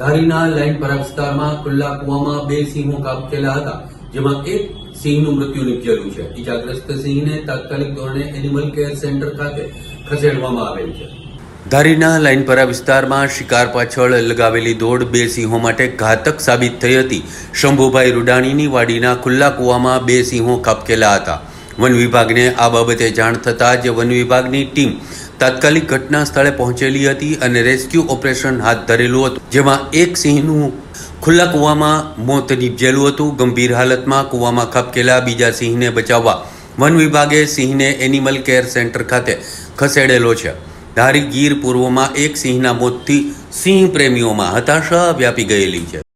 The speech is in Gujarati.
ધારીના લાઈનપરા વિસ્તારમાં ખુલ્લા કુવામાં બે સિંહો કાપકેલા હતા, જેમાં એક સિંહનું મૃત્યુ નિપજેલું છે. ઇજાગ્રસ્ત સિંહને તાત્કાલિક ધોરણે એનિમલ કેર સેન્ટર ખાતે ખસેડવામાં આવેલ છે. ધારીના લાઈનપરા વિસ્તારમાં શિકાર પાછળ લગાવેલી દોડ બે સિંહો માટે ઘાતક સાબિત થઈ હતી. શંભુભાઈ રૂડાણીની વાડીના ખુલ્લા કૂવામાં બે સિંહો કાપકેલા હતા. વન વિભાગને આ બાબતે જાણ થતાં જ વન વિભાગની ટીમ તાત્કાલિક ઘટના સ્થળે પહોંચેલી હતી અને રેસ્ક્યુ ઓપરેશન હાથ ધરેલું હતું, જેમાં એક સિંહનું ખુલ્લા કૂવામાં મોત નીપજેલું હતું. ગંભીર હાલતમાં કૂવામાં ખપકેલા બીજા સિંહને બચાવવા વન વિભાગે સિંહને એનિમલ કેર સેન્ટર ખાતે ખસેડેલો છે. ધારી ગીર પૂર્વમાં એક સિંહના મોતથી સિંહ પ્રેમીઓમાં હતાશા વ્યાપી ગયેલી છે.